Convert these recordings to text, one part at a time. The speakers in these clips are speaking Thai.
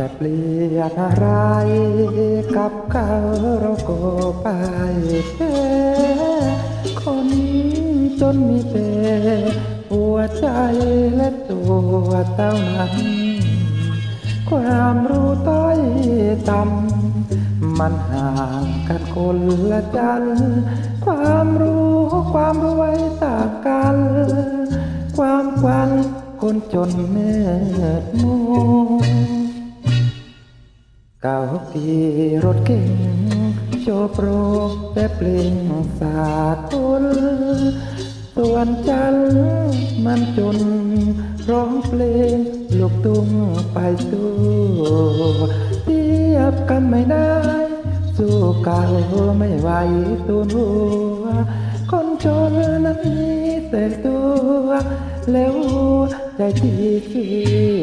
แต่เปลี่ยนอะไรกับเขาเราก็ไปแค่คนจนมีแต่หัวใจและตัวเต้านั้น ความรู้ต้อยต่ำมันห่างกันคนละจัน ความรู้ความรวยต่างกัน ความควันคนจนเมื่อมัวเก่าปีรถเก่งโชว์โปรแต่เปล่งสากลส่วนจันมันจน ร้องเพลงลูกตุ้งไปตัวเทียบกันไม่ได้ สู้เก่าไม่ไหวตัวหัวคนจนนั้นมีแต่ตัว แล้วใจที่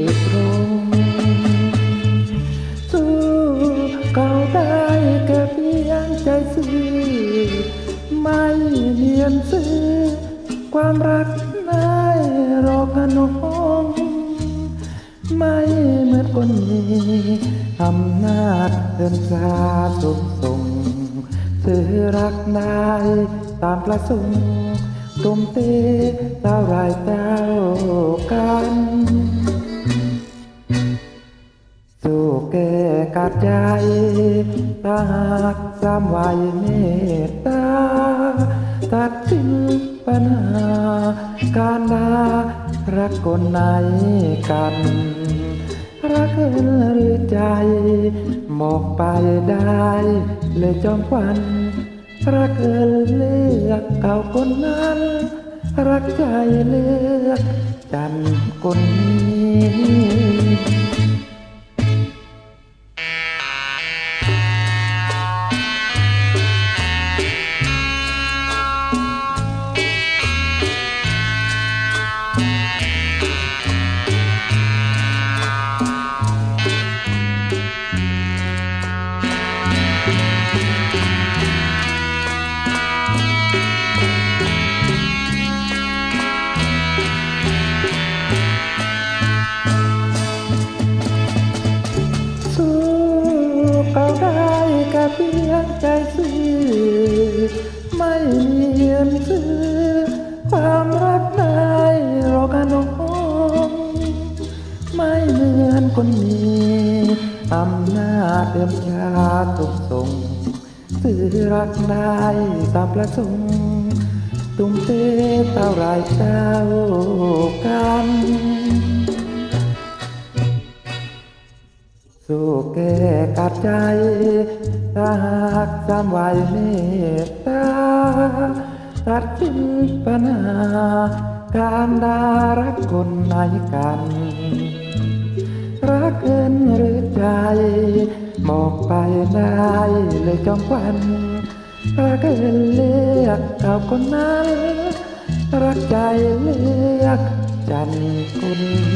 ียนซื้อ ความรักนายรอขนมไม่เหมือนคนมีอำนาจเดินสาสุขส่งซื้อรักนายตามประสงค์ตุ้มเตเต้ารายเต้ากันสู้แก้กัดใจตาหากสามวัยเมตตา ตัดสิ้นปัญหา การดารักคนไหนกัน รักเอินหรือใจมองไปได้เลยจอมควันรักเอินเลือกเก่าคนนั้น รักใจเลือกจันคนนี้ ค่เพียงใจซื่อไม่มีเงินซื้อความรักนายรอกันน้องไม่เหมือนคนมีอำนาจเดิมชาตุกส่งซื้อรักนายตามประสงค์ตุ้มเตเต้าไรเต้ากันากสามวัยเมตตาตัดสิ้นปัญหา การดารักคนไหนกัน รักเกินหรือใจมองไปได้เลยจอมควันรักเกินเลือกเอาคนนั้น รักใจเลือกจันทร์คนนี้